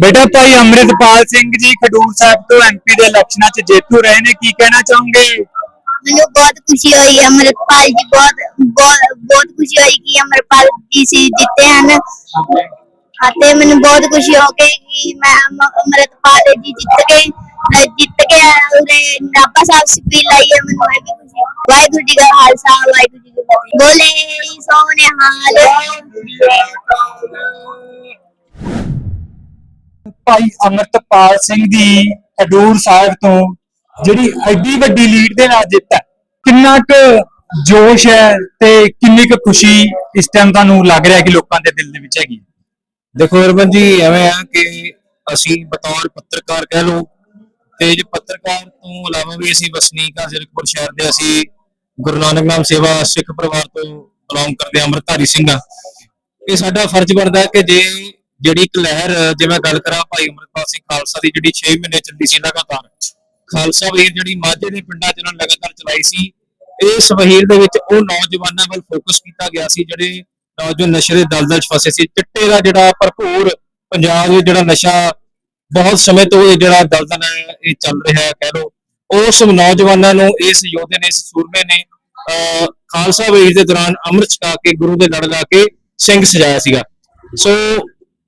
ਬੇਟਾ ਭਾਈ ਅੰਮ੍ਰਿਤਪਾਲ ਸਿੰਘ ਜੀ ਖਡੂਰ ਸਾਹਿਬ ਤੋਂ ਐਮਪੀ ਦੇ ਇਲੈਕਸ਼ਨਾਂ 'ਚ ਜੇਤੂ ਰਹੇ ਨੇ, ਕੀ ਕਹਿਣਾ ਚਾਹੋਗੇ? ਮੈਨੂੰ ਬਹੁਤ ਖੁਸ਼ੀ ਹੋਈ ਅਮਰਪਾਲ ਜੀ, ਬਹੁਤ ਬਹੁਤ ਬਹੁਤ ਖੁਸ਼ੀ ਹੋਈ ਕਿ ਅਮਰਪਾਲ ਜੀ ਸੀ, ਜਿੱਤੇ ਹਨ। ਅਤੇ ਮੈਨੂੰ ਬਹੁਤ ਖੁਸ਼ੀ ਹੋ ਗਈ ਕਿ ਮੈਂ ਅਮ- ਅਮਰਪਾਲ ਜੀ ਜਿੱਤ ਗਏ, ਅਹ, ਜਿੱਤ ਕੇ ਉਰੇ ਨਾਪਾ ਸਾਹਿਬ ਸਪੀਲ ਲਾਈ ਹੈ, ਮੈਨੂੰ ਇਹ ਵੀ ਖੁਸ਼ੀ ਵਾਹਿਗੁਰੂ ਜੀ ਦਾ ਖਾਲਸਾ, ਵਾਹਿਗੁਰੂ ਜੀ ਕੀ ਫਤਿਹ। ਬੋਲੇ ਸੋਨੇ ਹਾਲ। ਭਾਈ ਅੰਮ੍ਰਿਤਪਾਲ ਸਿੰਘ ਦੀ ਖਡੂਰ ਸਾਹਿਬ ਤੋਂ ਜਿਹੜੀ ਐਡੀ ਵੱਡੀ ਲੀਡ ਦੇ ਨਾਲ ਜਿੱਤ ਹੈ। ਕਿੰਨਾ ਕੁ ਜੋਸ਼ ਹੈ ਤੇ ਕਿੰਨੀ ਕੁ ਖੁਸ਼ੀ ਇਸ ਟਾਈਮ ਤੁਹਾਨੂੰ ਲੱਗ ਰਿਹਾ ਕਿ ਲੋਕਾਂ ਦੇ ਦਿਲ ਦੇ ਵਿੱਚ ਹੈਗੀ ਦੇਖੋ ਅਰਮਨ ਜੀ ਐਵੇਂ ਆ ਕਿ ਅਸੀਂ ਬਤੌਰ ਪੱਤਰਕਾਰ ਕਹਿ ਲਓ ਤੇ ਜੇ ਪੱਤਰਕਾਰ ਤੋਂ ਇਲਾਵਾ ਵੀ ਅਸੀਂ ਵਸਨੀਕ ਆ ਜ਼ੀਰਕਪੁਰ ਸ਼ਹਿਰ ਦੇ ਅਸੀਂ ਗੁਰੂ ਨਾਨਕ ਨਾਮ ਸੇਵਾ ਸਿੱਖ ਪਰਿਵਾਰ ਤੋਂ ਬਿਲੋਂਗ ਕਰਦੇ ਹਾਂ, ਅੰਮ੍ਰਿਤਧਾਰੀ ਸਿੰਘ ਆ। ਇਹ ਸਾਡਾ ਫਰਜ਼ ਬਣਦਾ ਹੈ ਕਿ ਜੇ ਜਿਹੜੀ ਇੱਕ ਲਹਿਰ ਜੇ ਮੈਂ ਗੱਲ ਕਰਾਂ ਭਾਈ ਅੰਮ੍ਰਿਤਪਾਲ ਸਿੰਘ ਖਾਲਸਾ ਦੀ ਜਿਹੜੀ 6 ਮਹੀਨੇ ਚੱਲੀ ਸੀ ਲਗਾਤਾਰ। ਖਾਲਸਾ ਵੀਰ ਜਿਹੜੀ ਮਾਝੇ ਦੇ ਪਿੰਡਾਂ 'ਚ ਉਹਨਾਂ ਲਗਾਤਾਰ ਚਲਾਈ ਸੀ ਇਸ ਵਹੀਰ ਦੇ ਵਿੱਚ ਉਹ ਨੌਜਵਾਨਾਂ ਵੱਲ ਫੋਕਸ ਕੀਤਾ ਗਿਆ ਸੀ ਜਿਹੜੇ ਨੌਜਵਾਨ ਨਸ਼ੇ ਦੇ ਦਲਦਲ 'ਚ ਫਸੇ ਸੀ। ਚਿੱਟੇ ਦਾ ਜਿਹੜਾ ਭਰਪੂਰ ਪੰਜਾਬ ਵਿੱਚ ਜਿਹੜਾ ਨਸ਼ਾ ਬਹੁਤ ਸਮੇਂ ਤੋਂ ਇਹ ਜਿਹੜਾ ਦਲਦਲ ਹੈ ਇਹ ਚੱਲ ਰਿਹਾ ਹੈ ਕਹਿ ਲਓ। ਉਸ ਨੌਜਵਾਨਾਂ ਨੂੰ ਇਸ ਯੋਧੇ ਨੇ ਇਸ ਸੂਰਮੇ ਨੇ ਅਹ, ਖਾਲਸਾ ਵੇਸ਼ ਦੇ ਦੌਰਾਨ ਅੰਮ੍ਰਿਤ ਛਕਾ ਕੇ ਗੁਰੂ ਦੇ ਲੜ ਲਾ ਕੇ ਸਿੰਘ ਸਜਾਇਆ ਸੀਗਾ। ਸੋ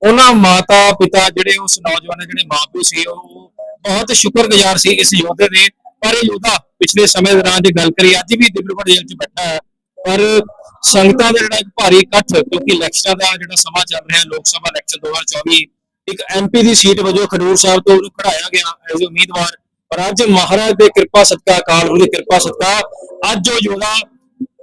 ਉਹਨਾਂ ਮਾਤਾ ਪਿਤਾ ਜਿਹੜੇ ਉਸ ਨੌਜਵਾਨ ਦੇ ਜਿਹੜੇ ਮਾਪੇ ਸੀ, ਉਹ ਬਹੁਤ ਸ਼ੁਕਰਗੁਜ਼ਾਰ ਸੀ ਇਸ ਯੋਧੇ ਦੇ। ਪਰ ਇਹ ਯੋਧਾ ਪਿਛਲੇ ਸਮੇਂ ਦੌਰਾਨ ਜੇ ਗੱਲ ਕਰੀ ਅੱਜ ਵੀ ਦਿਬਰੂਗੜ੍ਹ ਜੇਲ੍ਹ 'ਚ ਬੈਠਾ ਹੈ। ਪਰ ਸੰਗਤਾਂ ਦਾ ਜਿਹੜਾ ਇੱਕ ਭਾਰੀ ਇਕੱਠ, ਕਿਉਂਕਿ ਇਲੈਕਸ਼ਨਾਂ ਦਾ ਜਿਹੜਾ ਸਮਾਂ ਚੱਲ ਰਿਹਾ, ਲੋਕ ਸਭਾ ਇਲੈਕਸ਼ਨ 2024 ਇੱਕ ਐਮਪੀ ਦੀ ਸੀਟ ਵਜੋਂ ਖਡੂਰ ਸਾਹਿਬ ਤੋਂ ਉਹਨੂੰ ਖੜਾਇਆ ਗਿਆ ਐਜ਼ ਉਮੀਦਵਾਰ। ਪਰ ਅੱਜ ਮਹਾਰਾਜ ਦੇ ਕਿਰਪਾ ਸਦਕਾ, ਅਕਾਲ ਗੁਰੂ ਦੀ ਕਿਰਪਾ ਸਦਕਾ, ਅੱਜ ਉਹ ਯੋਧਾ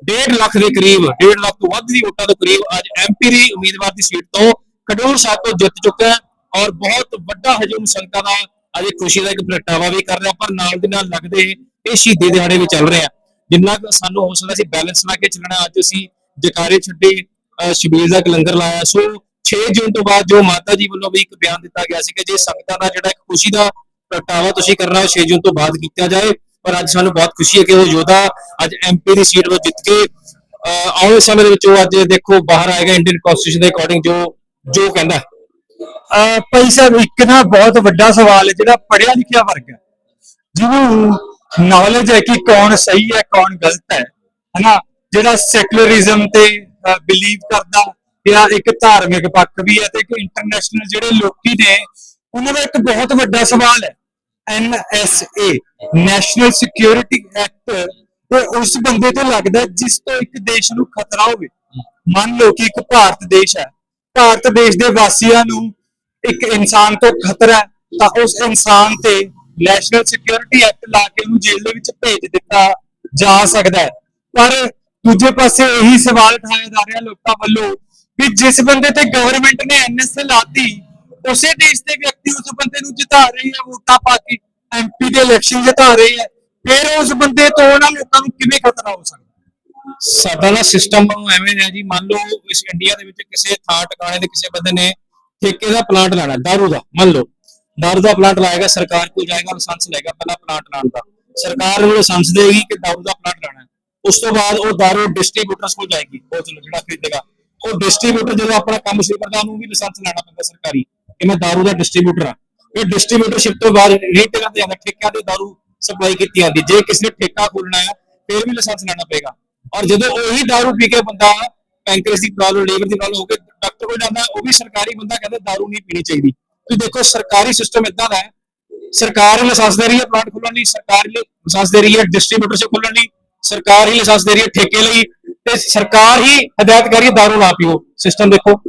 1.5 ਲੱਖ ਦੇ ਕਰੀਬ 1.5 ਲੱਖ ਤੋਂ ਵੱਧ ਦੀ ਵੋਟਾਂ ਦੇ ਕਰੀਬ ਅੱਜ ਐਮਪੀ ਦੀ ਉਮੀਦਵਾਰ ਦੀ ਸੀਟ ਤੋਂ ਖਡੂਰ ਸਾਹਿਬ ਤੋਂ ਜਿੱਤ ਚੁੱਕਾ ਹੈ ਔਰ ਬਹੁਤ ਵੱਡਾ ਹਜੂਮ ਸੰਗਤਾਂ ਦਾ ਅੱਜ ਖੁਸ਼ੀ ਦਾ ਇੱਕ ਪ੍ਰਗਟਾਵਾ ਵੀ ਕਰ ਰਿਹਾ, ਪਰ ਨਾਲ ਦੇ ਨਾਲ ਲੱਗਦੇ ਇਹ ਸ਼ਹੀਦੀ ਦਿਹਾੜੇ ਵੀ ਚੱਲ ਰਹੇ ਆ। ਜਿੰਨਾ ਕੁ ਸਾਨੂੰ ਹੋ ਸਕਦਾ ਸੀ ਬੈਲੈਂਸ ਲਾ ਕੇ ਚੱਲਣਾ, ਅੱਜ ਅਸੀਂ ਜਕਾਰੇ ਛੱਡੇ ਸ਼ਬੀਰ ਦਾ ਇੱਕ ਲੰਗਰ ਲਾਇਆ। ਸੋ 6 ਜੂਨ ਤੋਂ ਬਾਅਦ ਜੋ ਮਾਤਾ ਜੀ ਵੱਲੋਂ ਵੀ ਇੱਕ ਬਿਆਨ ਦਿੱਤਾ ਗਿਆ ਸੀ ਕਿ ਜੇ ਸੰਗਤਾਂ ਦਾ ਜਿਹੜਾ ਇੱਕ ਖੁਸ਼ੀ ਦਾ ਪ੍ਰਗਟਾਵਾ ਤੁਸੀਂ ਕਰਨਾ ਉਹ 6 ਜੂਨ ਤੋਂ ਬਾਅਦ ਕੀਤਾ ਜਾਏ, ਪਰ ਅੱਜ ਸਾਨੂੰ ਬਹੁਤ ਖੁਸ਼ੀ ਹੈ ਕਿ ਉਹ ਯੋਧਾ ਅੱਜ ਐਮਪੀ ਦੀ ਸੀਟ ਤੋਂ ਜਿੱਤ ਕੇ ਅਹ ਆਉਣ ਵਾਲੇ ਸਮੇਂ ਦੇ ਵਿੱਚ ਉਹ ਅੱਜ ਦੇਖੋ ਬਾਹਰ ਆਏਗਾ ਇੰਡੀਅਨ ਕਨਸਟੀਟਿਊਸ਼ਨ ਦੇ ਅਕੋਰਡਿੰਗ ਜੋ ਜੋ ਕਹਿੰਦਾ ਅਹ ਭਾਈ ਸਾਹਿਬ, ਇੱਕ ਨਾ ਬਹੁਤ ਵੱਡਾ ਸਵਾਲ ਹੈ, ਜਿਹੜਾ ਪੜਿਆ ਲਿਖਿਆ ਵਰਗ ਹੈ। ਜਿਹਨੂੰ ਨੌਲੇਜ ਹੈ ਕਿ ਕੌਣ ਸਹੀ ਹੈ, ਕੌਣ ਗਲਤ ਹੈ, ਹਨਾ? ਜਿਹੜਾ ਸੈਕੂਲਰਿਜ਼ਮ ਤੇ ਬਿਲੀਵ ਕਰਦਾ ਜਾਂ ਇੱਕ ਧਾਰਮਿਕ ਪੱਖ ਵੀ ਹੈ ਤੇ ਇੱਕ ਇੰਟਰਨੈਸ਼ਨਲ ਜਿਹੜੇ ਲੋਕੀ ਨੇ, ਉਹਨਾਂ ਦਾ ਇੱਕ ਬਹੁਤ ਵੱਡਾ ਸਵਾਲ ਹੈ। NSA ਨੈਸ਼ਨਲ ਸਿਕਿਉਰਿਟੀ ਐਕਟ ਤੇ ਉਸ ਬੰਦੇ ਤੋਂ ਲੱਗਦਾ ਜਿਸ ਤੋਂ ਇੱਕ ਦੇਸ਼ ਨੂੰ ਖਤਰਾ ਹੋਵੇ। ਮੰਨ ਲਓ ਕਿ ਇੱਕ ਭਾਰਤ ਦੇਸ਼ ਹੈ ਭਾਰਤ ਦੇਸ਼ ਦੇ ਵਾਸੀਆਂ ਨੂੰ ਇੱਕ ਇਨਸਾਨ ਤੋਂ ਖਤਰਾ ਹੈ, ਤਾਂ ਉਸ ਇਨਸਾਨ ਤੇ ਨੈਸ਼ਨਲ ਸਿਕਿਉਰਿਟੀ ਐਕਟ ਲਾ ਕੇ ਉਹਨੂੰ ਜੇਲ੍ਹ ਦੇ ਵਿੱਚ ਭੇਜ ਦਿੱਤਾ ਜਾ ਸਕਦਾ ਹੈ। ਪਰ ਦੂਜੇ ਪਾਸੇ ਇਹੀ ਸਵਾਲ ਉਠਾਇਆ ਜਾ ਰਿਹਾ ਲੋਕਾਂ ਵੱਲੋਂ ਵੀ ਜਿਸ ਬੰਦੇ ਤੇ ਗਵਰਨਮੈਂਟ ਨੇ ਐਨਐਸਏ ਲਾਤੀ, ਉਸੇ ਦੇਸ਼ ਦੇ ਵਿਅਕਤੀ ਉਸ ਬੰਦੇ ਨੂੰ ਜਿਤਾ ਰਹੀ ਹੈ, ਵੋਟਾਂ ਪਾ ਕੇ ਐਮਪੀ ਦੇ ਇਲੈਕਸ਼ਨ ਜਿਤਾ ਰਹੀ ਹੈ। ਫਿਰ ਉਸ ਬੰਦੇ ਤੋਂ ਉਹਨਾਂ ਲੋਕਾਂ ਨੂੰ ਕਿਵੇਂ ਖਤਰਾ ਹੋ ਸਕਦਾ? ਸਾਡਾ ਨਾ ਸਿਸਟਮ ਐਵੇਂ ਹੈ ਜੀ, ਮੰਨ ਲਓ ਇਸ ਇੰਡੀਆ ਦੇ ਵਿੱਚ ਕਿਸੇ ਥਾਂ ਟਿਕਾਣੇ ਦੇ ਕਿਸੇ ਬੰਦੇ ਨੇ ਠੇਕੇ ਦਾ ਪਲਾਂਟ ਲਾਣਾ, ਦਾਰੂ ਦਾ, ਮੰਨ ਲਓ। ਦਾਰੂ ਦਾ ਪਲਾਂਟ ਲਾਏਗਾ, ਸਰਕਾਰ ਕੋਲ ਜਾਏਗਾ, ਲਾਇਸੈਂਸ ਲਏਗਾ, ਪਹਿਲਾਂ ਪਲਾਂਟ ਲਾਉਣ ਦਾ। ਸਰਕਾਰ ਨੂੰ ਲਾਇਸੈਂਸ ਦੇਗੀ ਕਿ ਦਾਰੂ ਦਾ ਪਲਾਂਟ ਲਾਣਾ ਉਸ ਤੋਂ ਬਾਅਦ ਉਹ ਦਾਰੂ ਡਿਸਟ੍ਰੀਬਿਊਟਰਸ ਕੋਲ ਜਾਏਗੀ ਬੋਤਲ ਜਿਹੜਾ ਖਰੀਦੇਗਾ। ਉਹ ਡਿਸਟ੍ਰੀਬਿਊਟਰ ਜਦੋਂ ਆਪਣਾ ਕੰਮ ਸ਼ੁਰੂ ਕਰਦਾ, ਉਹਨੂੰ ਵੀ ਲਾਇਸੈਂਸ ਲੈਣਾ ਪੈਂਦਾ ਸਰਕਾਰੀ, ਕਿ ਮੈਂ ਦਾਰੂ ਦਾ ਡਿਸਟ੍ਰੀਬਿਊਟਰ ਆ ਇਹ ਡਿਸਟ੍ਰੀਬਿਊਟਰਸ਼ਿਪ ਤੋਂ ਬਾਅਦ ਰੀਟੇਲਰ ਤੇ ਜਾਂਦਾ ਠੇਕਿਆਂ ਤੇ ਦਾਰੂ ਸਪਲਾਈ ਕੀਤੀ ਜਾਂਦੀ ਜੇ ਕਿਸੇ ਨੇ ਠੇਕਾ ਖੋਲਣਾ ਹੈ, ਫਿਰ ਵੀ ਲਾਇਸੈਂਸ ਲੈਣਾ ਪਏਗਾ। ਔਰ ਜਦੋਂ ਉਹੀ ਦਾਰੂ ਪੀ ਕੇ ਬੰਦਾ ਪੈਂਕ੍ਰੀਅਸ ਦੀ ਪ੍ਰੋਬਲਮ ਲੀਵਰ ਦੀ ਪ੍ਰੋਬਲਮ ਹੋ ਕੇ ਡਾਕਟਰ ਕੋਲ ਜਾਂਦਾ ਉਹ ਵੀ ਸਰਕਾਰੀ ਬੰਦਾ ਕਹਿੰਦਾ ਦਾਰੂ ਨਹੀਂ ਪੀਣੀ ਚਾਹੀਦੀ। ਤੁਸੀਂ ਦੇਖੋ ਸਰਕਾਰੀ ਸਿਸਟਮ ਇਦਾਂ ਦਾ ਹੈ ਸਰਕਾਰ ਹੀ ਲਾਇਸੈਂਸ ਦੇ ਰਹੀ ਹੈ ਪਲਾਂਟ ਖੋਲਣ ਲਈ ਸਰਕਾਰ ਹੀ ਲਾਇਸੈਂਸ ਦੇ ਰਹੀ ਹੈ ਡਿਸਟ੍ਰੀਬਿਊਟਰਸ਼ਿਪ ਖੋਲਣ ਲਈ ਸਰਕਾਰ ਹੀ ਲਾਇਸੈਂਸ ਦੇ ਰਹੀ ਹੈ ਠੇਕੇ ਲਈ ਤੇ ਸਰਕਾਰ ਹੀ ਹਦਾਇਤ ਕਰ ਰਹੀ ਹੈ ਦਾਰੂ ਨਾ ਪੀਓ ਸਿਸਟਮ ਦੇਖੋ।